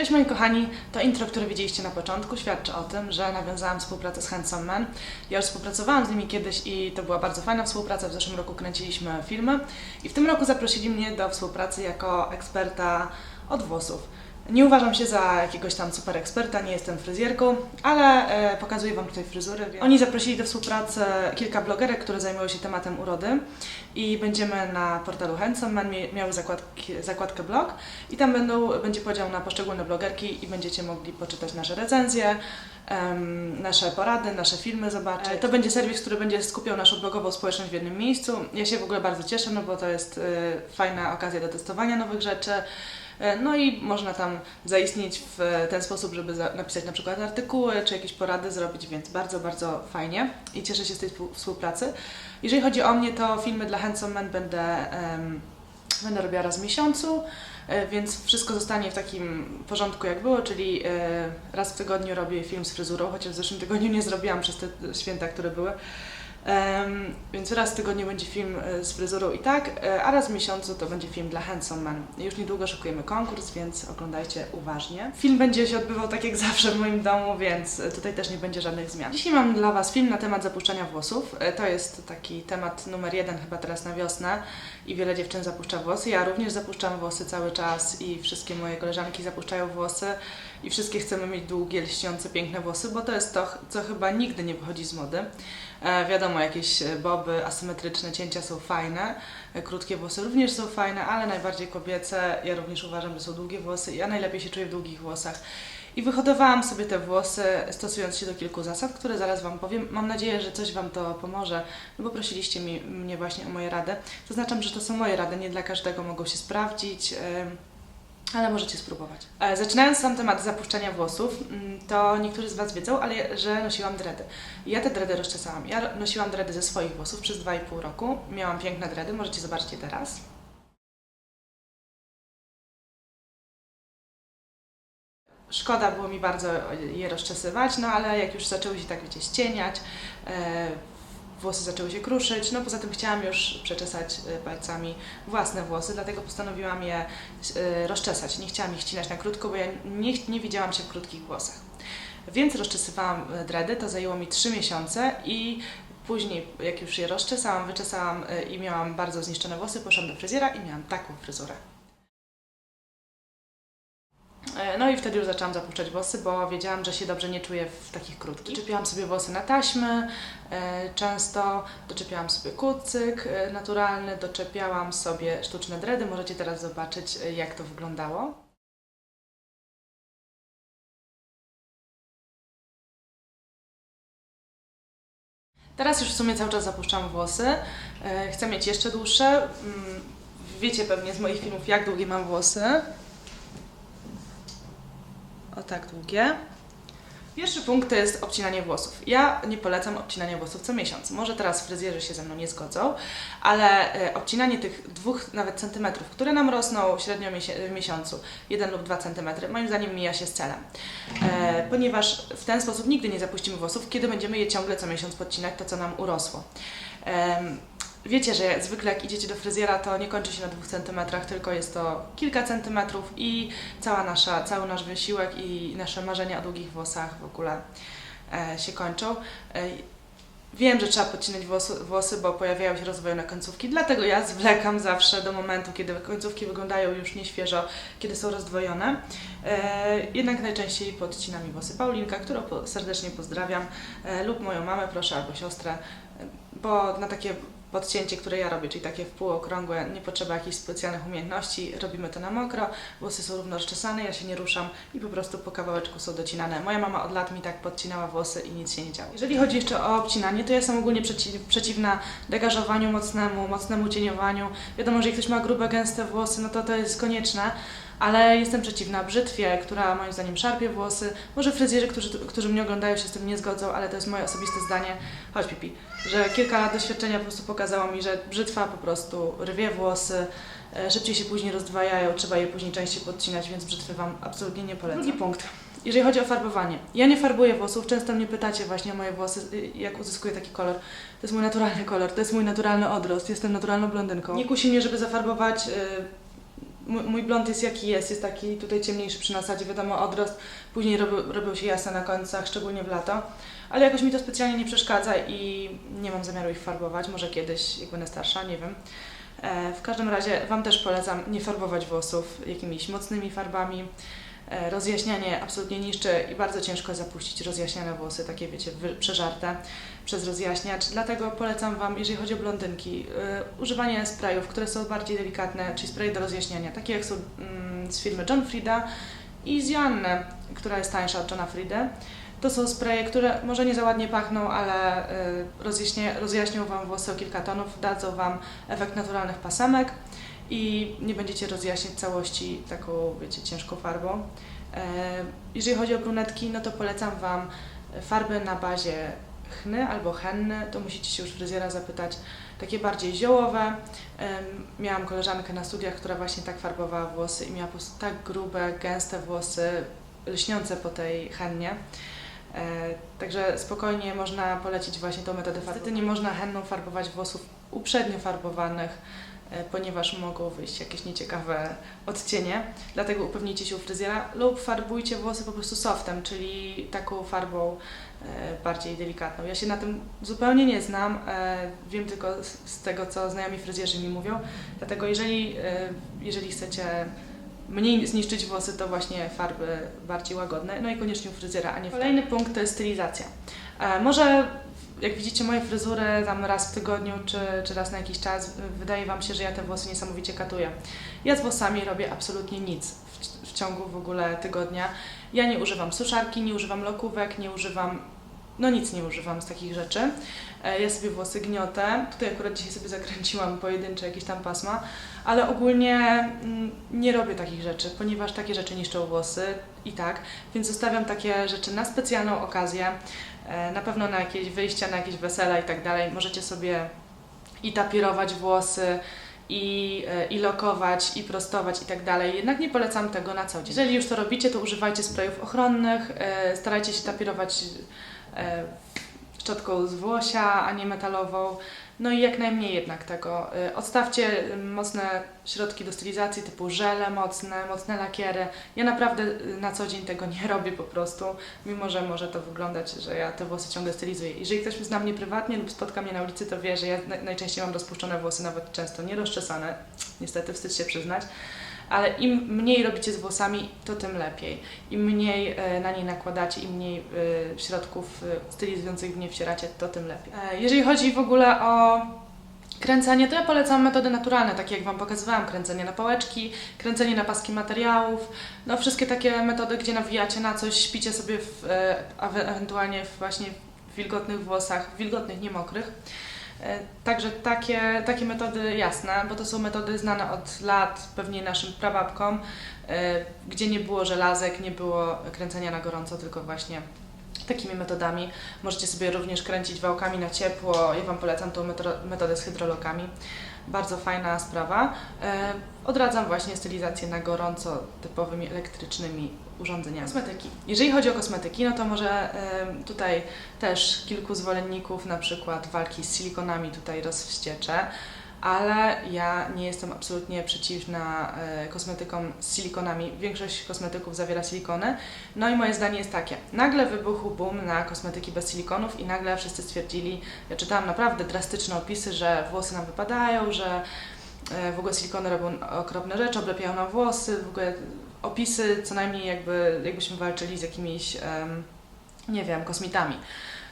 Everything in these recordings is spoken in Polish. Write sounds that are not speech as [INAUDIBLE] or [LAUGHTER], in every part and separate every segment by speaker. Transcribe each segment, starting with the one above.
Speaker 1: Cześć moi kochani, to intro, które widzieliście na początku świadczy o tym, że nawiązałam współpracę z Handsome Man. Ja już współpracowałam z nimi kiedyś i to była bardzo fajna współpraca. W zeszłym roku kręciliśmy filmy i w tym roku zaprosili mnie do współpracy jako eksperta od włosów. Nie uważam się za jakiegoś tam super eksperta, nie jestem fryzjerką, ale e, pokazuję Wam tutaj fryzury. Oni zaprosili do współpracy kilka blogerek, które zajmują się tematem urody i będziemy na portalu Handsome miały zakładki, zakładkę blog i tam będą, będzie podział na poszczególne blogerki i będziecie mogli poczytać nasze recenzje, nasze porady, nasze filmy zobaczyć. To będzie serwis, który będzie skupiał naszą blogową społeczność w jednym miejscu. Ja się w ogóle bardzo cieszę, no bo to jest y, fajna okazja do testowania nowych rzeczy. E, No i można tam zaistnieć w ten sposób, żeby napisać na przykład artykuły czy jakieś porady zrobić, więc bardzo, bardzo fajnie i cieszę się z tej współ- współpracy. Jeżeli chodzi o mnie, to filmy dla Handsome Man będę, em, będę robiła raz w miesiącu, e, więc wszystko zostanie w takim porządku jak było, czyli e, raz w tygodniu robię film z fryzurą, chociaż w zeszłym tygodniu nie zrobiłam przez te święta, które były. Em, więc raz w tygodniu będzie film e, z fryzurą i tak, e, a raz w miesiącu to będzie film dla Handsome Man. Już niedługo szykujemy konkurs, więc oglądajcie uważnie. Film będzie się odbywał tak jak zawsze w moim domu, więc e, tutaj też nie będzie żadnych zmian. Dzisiaj mam dla Was film na temat zapuszczania włosów. To jest taki temat numer jeden chyba teraz na wiosnę i wiele dziewczyn zapuszcza włosy. Ja również zapuszczam włosy cały czas i wszystkie moje koleżanki zapuszczają włosy i wszystkie chcemy mieć długie, lśniące, piękne włosy, bo to jest to, co chyba nigdy nie wychodzi z mody. E, wiadomo, jakieś e, boby, asymetryczne cięcia są fajne, e, krótkie włosy również są fajne, ale najbardziej kobiece, ja również uważam, że są długie włosy ja najlepiej się czuję w długich włosach. I wyhodowałam sobie te włosy, stosując się do kilku zasad, które zaraz Wam powiem. Mam nadzieję, że coś Wam to pomoże, no bo prosiliście mi, mnie właśnie o moje rady. Zaznaczam, że to są moje rady, nie dla każdego mogą się sprawdzić. Ale możecie spróbować. E, Zaczynając sam temat zapuszczania włosów, mm, to niektórzy z Was wiedzą, ale że nosiłam dredy. Ja te dredy rozczesałam. Ja nosiłam dredy ze swoich włosów przez 2,5 roku. Miałam piękne dredy, możecie zobaczyć je teraz. Szkoda było mi bardzo je rozczesywać, no ale jak już zaczęły się tak, wiecie, ścieniać, e, włosy zaczęły się kruszyć, no poza tym chciałam już przeczesać e, palcami własne włosy, dlatego postanowiłam je e, rozczesać. Nie chciałam ich ścinać na krótko, bo ja nie, nie widziałam się w krótkich włosach. Więc rozczesywałam e, dredy, to zajęło mi 3 miesiące i później, jak już je rozczesałam, wyczesałam i miałam bardzo zniszczone włosy, poszłam do fryzjera i miałam taką fryzurę. E, No i wtedy już zaczęłam zapuszczać włosy, bo wiedziałam, że się dobrze nie czuję w takich krótkich. Doczepiałam sobie włosy na taśmy, e, często doczepiałam sobie kucyk e, naturalny, doczepiałam sobie sztuczne dredy. Możecie teraz zobaczyć, jak to wyglądało. Teraz już w sumie cały czas zapuszczam włosy. Chcę mieć jeszcze dłuższe. Mm, Wiecie pewnie z moich filmów, jak długie mam włosy. Tak długie. Pierwszy punkt to jest obcinanie włosów. Ja nie polecam obcinania włosów co miesiąc. Może teraz fryzjerzy się ze mną nie zgodzą, ale e, obcinanie tych dwóch nawet centymetrów, które nam rosną średnio w miesiącu, jeden lub dwa centymetry, moim zdaniem mija się z celem. E, ponieważ w ten sposób nigdy nie zapuścimy włosów, kiedy będziemy je ciągle co miesiąc podcinać to, co nam urosło. Wiecie, że zwykle jak idziecie do fryzjera, to nie kończy się na dwóch centymetrach, tylko jest to kilka centymetrów i cała nasza, cały nasz wysiłek i nasze marzenia o długich włosach w ogóle e, się kończą. E, wiem, że trzeba podcinać włosy, włosy, bo pojawiają się rozwojone końcówki, dlatego ja zwlekam zawsze do momentu, kiedy końcówki wyglądają już nieświeżo, kiedy są rozdwojone. E, jednak najczęściej podcina mi włosy Paulinka, którą serdecznie pozdrawiam, e, lub moją mamę, proszę, albo siostrę, bo na takie podcięcie, które ja robię, czyli takie w półokrągłe, nie potrzeba jakichś specjalnych umiejętności, robimy to na mokro, włosy są równo rozczesane, ja się nie ruszam i po prostu po kawałeczku są docinane. Moja mama od lat mi tak podcinała włosy i nic się nie działo. Jeżeli chodzi jeszcze o obcinanie, to ja jestem ogólnie przeciw, przeciwna degażowaniu mocnemu, mocnemu cieniowaniu. Wiadomo, że jak ktoś ma grube, gęste włosy, no to to jest konieczne, ale jestem przeciwna brzytwie, która moim zdaniem szarpie włosy. Może fryzjerzy, którzy, którzy mnie oglądają się z tym nie zgodzą, ale to jest moje osobiste zdanie. Chodź Pipi, że kilka lat doświadczenia po prostu pokazało mi, że brzytwa po prostu rwie włosy, e, szybciej się później rozdwajają, trzeba je później częściej podcinać, więc brzytwy Wam absolutnie nie polecam. Drugi punkt. Jeżeli chodzi o farbowanie. Ja nie farbuję włosów, często mnie pytacie właśnie o moje włosy, y, jak uzyskuję taki kolor. To jest mój naturalny kolor, to jest mój naturalny odrost, jestem naturalną blondynką. Nie kusi mnie, żeby zafarbować y, mój, blond jest jaki jest, jest taki tutaj ciemniejszy przy nasadzie, wiadomo, odrost, później robią się jasne na końcach, szczególnie w lato, ale jakoś mi to specjalnie nie przeszkadza i nie mam zamiaru ich farbować, może kiedyś, jak będę starsza, nie wiem. E, w każdym razie Wam też polecam nie farbować włosów jakimiś mocnymi farbami. E, Rozjaśnianie absolutnie niszczy i bardzo ciężko zapuścić rozjaśniane włosy, takie wiecie, przeżarte przez rozjaśniacz. Dlatego polecam Wam, jeżeli chodzi o blondynki, y, używanie sprayów, które są bardziej delikatne, czyli spray do rozjaśniania, takie jak są mm, z firmy John Frieda i z Joanny, która jest tańsza od Johna Friedy. To są spraye, które może nie za ładnie pachną, ale rozjaśnie, rozjaśnią Wam włosy o kilka tonów, dadzą Wam efekt naturalnych pasemek i nie będziecie rozjaśniać całości taką, wiecie, ciężką farbą. E, Jeżeli chodzi o brunetki, no to polecam Wam farby na bazie chny albo henny, to musicie się już fryzjera zapytać, takie bardziej ziołowe. Em, Miałam koleżankę na studiach, która właśnie tak farbowała włosy i miała po prostu tak grube, gęste włosy, lśniące po tej hennie. E, Także spokojnie można polecić właśnie tą metodę farby. Niestety nie można henną farbować włosów uprzednio farbowanych, e, ponieważ mogą wyjść jakieś nieciekawe odcienie. Dlatego upewnijcie się u fryzjera lub farbujcie włosy po prostu softem, czyli taką farbą e, bardziej delikatną. Ja się na tym zupełnie nie znam, e, wiem tylko z, tego, co znajomi fryzjerzy mi mówią. Dlatego jeżeli, e, jeżeli chcecie mniej zniszczyć włosy, to właśnie farby bardziej łagodne. No i koniecznie u fryzjera, a nie Kolejny punkt to jest stylizacja. E, może jak widzicie moje fryzury tam raz w tygodniu czy, czy raz na jakiś czas, wydaje Wam się, że ja te włosy niesamowicie katuję. Ja z włosami robię absolutnie nic w, w ciągu w ogóle tygodnia. Ja nie używam suszarki, nie używam lokówek, nie używam, no nic nie używam z takich rzeczy. E, Ja sobie włosy gniotę. Tutaj akurat dzisiaj sobie zakręciłam pojedyncze jakieś tam pasma, ale ogólnie mm, nie robię takich rzeczy, ponieważ takie rzeczy niszczą włosy i tak, więc zostawiam takie rzeczy na specjalną okazję. E, Na pewno na jakieś wyjścia, na jakieś wesela i tak dalej. Możecie sobie i tapirować włosy, i, e, i lokować, i prostować i tak dalej. Jednak nie polecam tego na co dzień. Jeżeli już to robicie, to używajcie sprayów ochronnych, e, starajcie się tapirować szczotką z włosia, a nie metalową. No i jak najmniej jednak tego. E, Odstawcie mocne środki do stylizacji typu żele mocne, mocne lakiery. Ja naprawdę e, na co dzień tego nie [LAUGHS] robię po prostu, mimo że może to wyglądać, że ja te włosy ciągle stylizuję. Jeżeli ktoś zna mnie prywatnie lub spotka mnie na ulicy, to wie, że ja naj- najczęściej mam rozpuszczone włosy, nawet często nierozczesane. Niestety wstyd się przyznać. Ale im mniej robicie z włosami, to tym lepiej. Im mniej e, na nie nakładacie, im mniej e, środków e, stylizujących w nie wcieracie, to tym lepiej. Jeżeli chodzi w ogóle o kręcenie, to ja polecam metody naturalne, takie jak Wam pokazywałam, kręcenie na pałeczki, kręcenie na paski materiałów, no wszystkie takie metody, gdzie nawijacie na coś, śpicie sobie w, ewentualnie właśnie w wilgotnych włosach, wilgotnych, nie mokrych. E, Także takie, takie metody jasne, bo to są metody znane od lat pewnie naszym prababkom, e, gdzie nie było żelazek, nie było kręcenia na gorąco, tylko właśnie takimi metodami. Możecie sobie również kręcić wałkami na ciepło. Ja Wam polecam tą metodę z hydrolokami. Bardzo fajna sprawa. E, Odradzam właśnie stylizację na gorąco typowymi elektrycznymi urządzeniami. Kosmetyki. Jeżeli chodzi o kosmetyki, no to może em, tutaj też kilku zwolenników na przykład walki z silikonami tutaj rozwścieczę, ale ja nie jestem absolutnie przeciwna e, kosmetykom z silikonami. Większość kosmetyków zawiera silikony. No i moje zdanie jest takie. Nagle wybuchł boom na kosmetyki bez silikonów i nagle wszyscy stwierdzili, ja czytałam naprawdę drastyczne opisy, że włosy nam wypadają, że e, w ogóle silikony robią okropne rzeczy, oblepiają nam włosy, w ogóle opisy co najmniej jakby, jakbyśmy walczyli z jakimiś, nie wiem, kosmitami.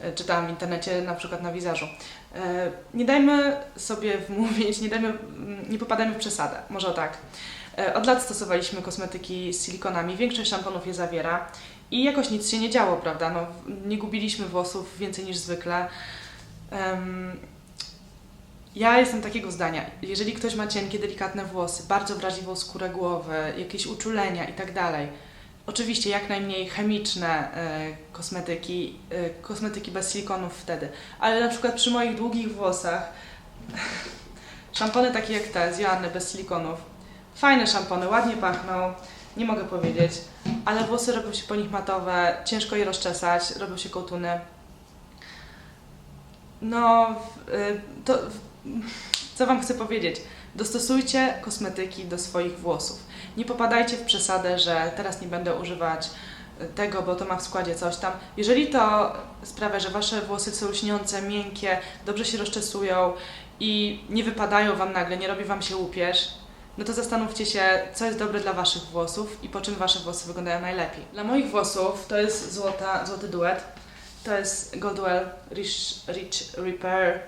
Speaker 1: E, Czytałam w internecie, na przykład na wizażu. E, Nie dajmy sobie [LAUGHS] wmówić, nie, dajmy, nie popadajmy w przesadę, może tak. E, Od lat stosowaliśmy kosmetyki z silikonami, większość szamponów je zawiera i jakoś nic się nie działo, prawda? No, nie gubiliśmy włosów więcej niż zwykle. Ja jestem takiego zdania, jeżeli ktoś ma cienkie, delikatne włosy, bardzo wrażliwą skórę głowy, jakieś uczulenia i tak dalej, oczywiście jak najmniej chemiczne e, kosmetyki, e, kosmetyki bez silikonów wtedy, ale na przykład przy moich długich włosach [LAUGHS] szampony takie jak te z Joanny bez silikonów, fajne szampony, ładnie pachną, nie mogę powiedzieć, ale włosy robią się po nich matowe, ciężko je rozczesać, robią się kołtuny. No, y, to co Wam chcę powiedzieć? Dostosujcie kosmetyki do swoich włosów. Nie popadajcie w przesadę, że teraz nie będę używać tego, bo to ma w składzie coś tam. Jeżeli to sprawia, że wasze włosy są lśniące, miękkie, dobrze się rozczesują i nie wypadają wam nagle, nie robi wam się łupież, no to zastanówcie się, co jest dobre dla waszych włosów i po czym wasze włosy wyglądają najlepiej. Dla moich włosów to jest złota, złoty duet. To jest Goldwell Rich, Rich Repair e,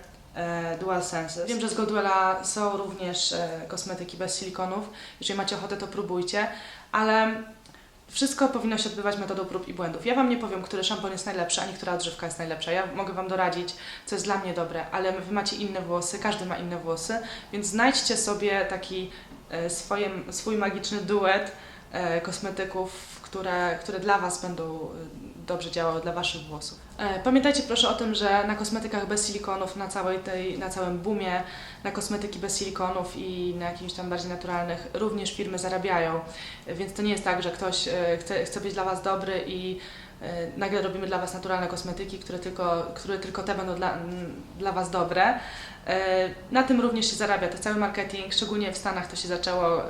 Speaker 1: Dual Senses. Wiem, że z Goldwella są również e, kosmetyki bez silikonów. Jeżeli macie ochotę, to próbujcie, ale wszystko powinno się odbywać metodą prób i błędów. Ja Wam nie powiem, który szampon jest najlepszy, ani która odżywka jest najlepsza. Ja mogę Wam doradzić, co jest dla mnie dobre, ale Wy macie inne włosy, każdy ma inne włosy, więc znajdźcie sobie taki e, swoje, swój magiczny duet e, kosmetyków, które, które dla Was będą e, dobrze działały dla Waszych włosów. E, Pamiętajcie proszę o tym, że na kosmetykach bez silikonów, na, całej tej, na całym boomie, na kosmetyki bez silikonów i na jakimś tam bardziej naturalnych również firmy zarabiają. Więc to nie jest tak, że ktoś e, chce, chce być dla Was dobry i e, nagle robimy dla Was naturalne kosmetyki, które tylko, które tylko te będą dla, dla Was dobre. Na tym również się zarabia. To cały marketing, szczególnie w Stanach to się zaczęło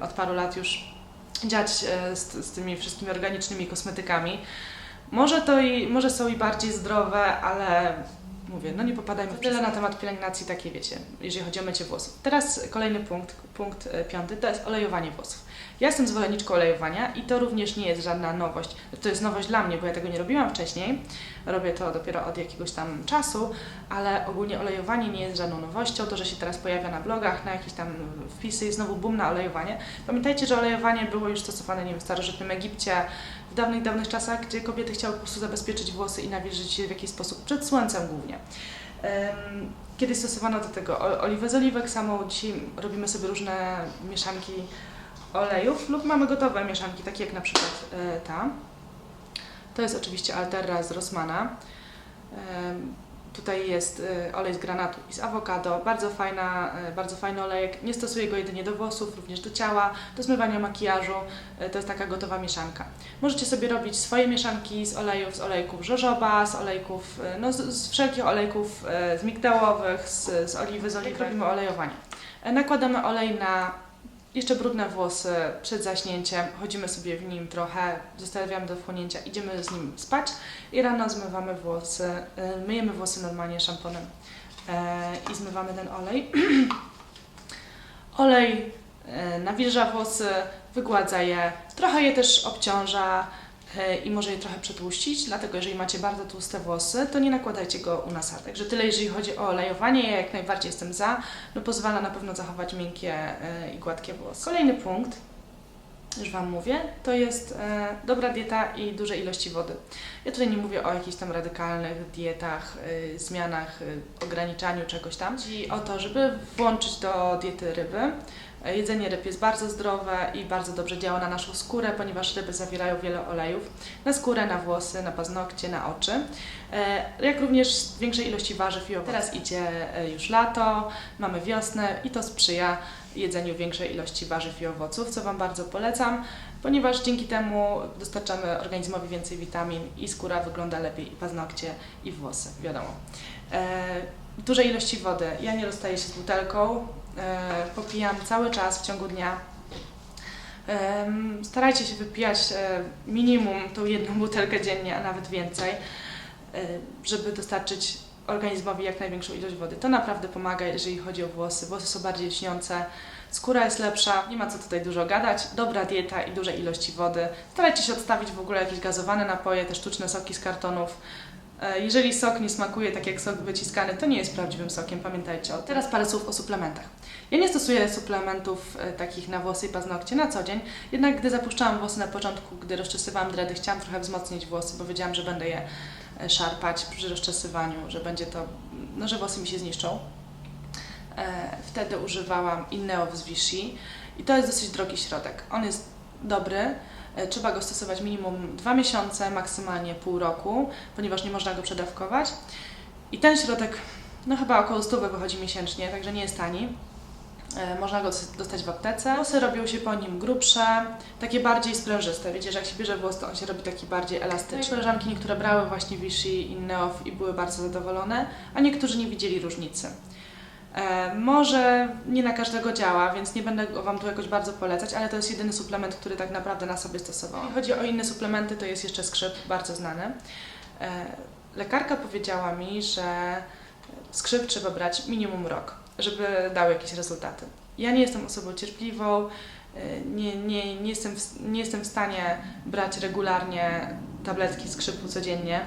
Speaker 1: od paru lat już dziać z, z tymi wszystkimi organicznymi kosmetykami. Może to i, może są i bardziej zdrowe, ale mówię, no nie popadajmy w tyle na temat pielęgnacji takiej, wiecie, jeżeli chodzi o mycie włosów. Teraz kolejny punkt, punkt e, piąty, to jest olejowanie włosów. Ja jestem zwolenniczką olejowania i to również nie jest żadna nowość. To jest nowość dla mnie, bo ja tego nie robiłam wcześniej. Robię to dopiero od jakiegoś tam czasu, ale ogólnie olejowanie nie jest żadną nowością. To, że się teraz pojawia na blogach, na jakieś tam wpisy, jest znowu boom na olejowanie. Pamiętajcie, że olejowanie było już stosowane nie wiem, w starożytnym Egipcie, dawnych, dawnych czasach, gdzie kobiety chciały po prostu zabezpieczyć włosy i nawilżyć je w jakiś sposób przed słońcem głównie. Kiedyś stosowano do tego oliwę z oliwek samą, dzisiaj robimy sobie różne mieszanki olejów lub mamy gotowe mieszanki, takie jak na przykład e, ta. To jest oczywiście Alterra z Rossmana. Tutaj jest e, olej z granatu i z awokado. Bardzo, fajna, e, bardzo fajny olejek. Nie stosuję go jedynie do włosów, również do ciała, do zmywania makijażu. E, To jest taka gotowa mieszanka. Możecie sobie robić swoje mieszanki z olejów, z olejków żożoba, z olejków, no z, z wszelkich olejków, z migdałowych, z, z oliwy, z oliwy. Robimy olejowanie. Nakładamy olej na jeszcze brudne włosy przed zaśnięciem, chodzimy sobie w nim trochę, zostawiamy do wchłonięcia, idziemy z nim spać i rano zmywamy włosy, y, myjemy włosy normalnie szamponem e, i zmywamy ten olej. [CLEARS THROAT] olej e, nawilża włosy, wygładza je, trochę je też obciąża i może je trochę przetłuścić, dlatego jeżeli macie bardzo tłuste włosy, to nie nakładajcie go u nasadek. Także tyle jeżeli chodzi o olejowanie, ja jak najbardziej jestem za, no pozwala na pewno zachować miękkie e, i gładkie włosy. Kolejny punkt, już Wam mówię, to jest e, dobra dieta i duże ilości wody. Ja tutaj nie mówię o jakichś tam radykalnych dietach, e, zmianach, e, ograniczaniu czegoś tam. Chodzi o to, żeby włączyć do diety ryby. E, Jedzenie ryb jest bardzo zdrowe i bardzo dobrze działa na naszą skórę, ponieważ ryby zawierają wiele olejów. Na skórę, na włosy, na paznokcie, na oczy. E, Jak również większej ilości warzyw i owoców. Teraz idzie e, już lato, mamy wiosnę i to sprzyja jedzeniu większej ilości warzyw i owoców, co Wam bardzo polecam, ponieważ dzięki temu dostarczamy organizmowi więcej witamin i skóra wygląda lepiej, i paznokcie, i włosy, wiadomo. E, duże ilości wody. Ja nie rozstaję się z butelką, popijam cały czas w ciągu dnia. Starajcie się wypijać e, minimum tą jedną butelkę dziennie, a nawet więcej, e, żeby dostarczyć organizmowi jak największą ilość wody. To naprawdę pomaga, jeżeli chodzi o włosy. Włosy są bardziej lśniące, skóra jest lepsza, nie ma co tutaj dużo gadać. Dobra dieta i duże ilości wody. Starajcie się odstawić w ogóle jakieś gazowane napoje, te sztuczne soki z kartonów. E, Jeżeli sok nie smakuje tak jak sok wyciskany, to nie jest prawdziwym sokiem, pamiętajcie o tym. Teraz parę słów o suplementach. Ja nie stosuję suplementów e, takich na włosy i paznokcie na co dzień, jednak gdy zapuszczałam włosy na początku, gdy rozczesywałam dredy, chciałam trochę wzmocnić włosy, bo wiedziałam, że będę je e, szarpać przy rozczesywaniu, że będzie to, no, że włosy mi się zniszczą. Wtedy używałam Inneow z Vichy i to jest dosyć drogi środek. On jest dobry, trzeba go stosować minimum dwa miesiące, maksymalnie pół roku, ponieważ nie można go przedawkować. I ten środek, no chyba około 100 wychodzi miesięcznie, także nie jest tani. E, Można go dos- dostać w aptece. Włosy robią się po nim grubsze, takie bardziej sprężyste. Wiecie, że jak się bierze włos, to on się robi taki bardziej elastyczny. Koleżanki niektóre brały właśnie Vichy, Inneow i były bardzo zadowolone, a niektórzy nie widzieli różnicy. E, może nie na każdego działa, więc nie będę Wam tu jakoś bardzo polecać, ale to jest jedyny suplement, który tak naprawdę na sobie stosował. Jeśli chodzi o inne suplementy, to jest jeszcze skrzyp, bardzo znany. E, lekarka powiedziała mi, że skrzyp trzeba brać minimum rok, żeby dał jakieś rezultaty. Ja nie jestem osobą cierpliwą, e, nie, nie, nie, jestem w, nie jestem w stanie brać regularnie tabletki skrzypu codziennie,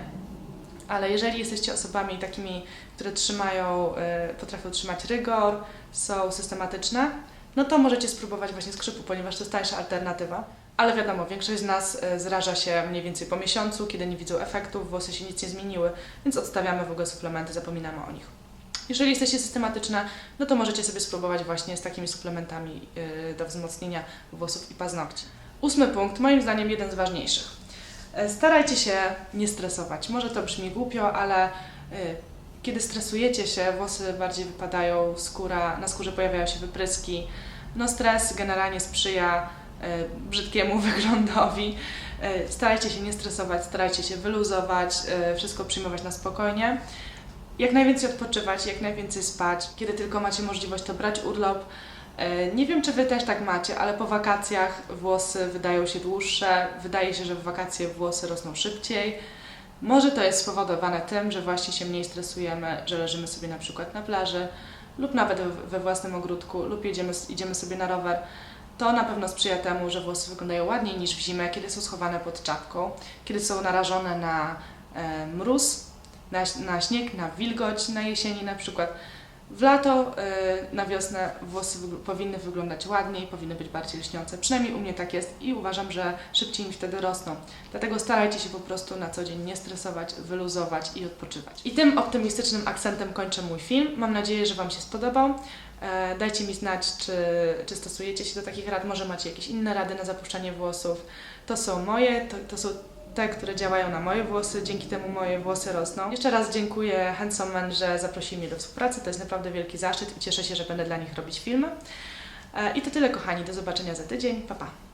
Speaker 1: ale jeżeli jesteście osobami takimi, które trzymają, y, potrafią trzymać rygor, są systematyczne, no to możecie spróbować właśnie skrzypu, ponieważ to jest tańsza alternatywa. Ale wiadomo, większość z nas y, zraża się mniej więcej po miesiącu, kiedy nie widzą efektów, włosy się nic nie zmieniły, więc odstawiamy w ogóle suplementy, zapominamy o nich. Jeżeli jesteście systematyczne, no to możecie sobie spróbować właśnie z takimi suplementami y, do wzmocnienia włosów i paznokci. Ósmy punkt, moim zdaniem jeden z ważniejszych. E, Starajcie się nie stresować. Może to brzmi głupio, ale y, kiedy stresujecie się, włosy bardziej wypadają, skóra, na skórze pojawiają się wypryski. No stres generalnie sprzyja y, brzydkiemu [LAUGHS] wyglądowi. Starajcie się nie stresować, starajcie się wyluzować, wszystko przyjmować na spokojnie. Jak najwięcej odpoczywać, jak najwięcej spać. Kiedy tylko macie możliwość, to brać urlop. E, Nie wiem, czy Wy też tak macie, ale po wakacjach włosy wydają się dłuższe. Wydaje się, że w wakacje włosy rosną szybciej. Może to jest spowodowane tym, że właśnie się mniej stresujemy, że leżymy sobie na przykład na plaży lub nawet we- własnym ogródku lub jedziemy, idziemy sobie na rower. To na pewno sprzyja temu, że włosy wyglądają ładniej niż w zimę, kiedy są schowane pod czapką, kiedy są narażone na e, mróz, na, na śnieg, na wilgoć na jesieni na przykład. W lato, y, na wiosnę włosy powinny wyglądać ładniej, powinny być bardziej lśniące. Przynajmniej u mnie tak jest i uważam, że szybciej mi wtedy rosną. Dlatego starajcie się po prostu na co dzień nie stresować, wyluzować i odpoczywać. I tym optymistycznym akcentem kończę mój film. Mam nadzieję, że Wam się spodobał. E, Dajcie mi znać, czy, czy stosujecie się do takich rad, może macie jakieś inne rady na zapuszczanie włosów. To są moje, to, to są te, które działają na moje włosy, dzięki temu moje włosy rosną. Jeszcze raz dziękuję Handsome Man, że zaprosili mnie do współpracy, to jest naprawdę wielki zaszczyt i cieszę się, że będę dla nich robić filmy. E, I to tyle kochani, do zobaczenia za tydzień, pa pa!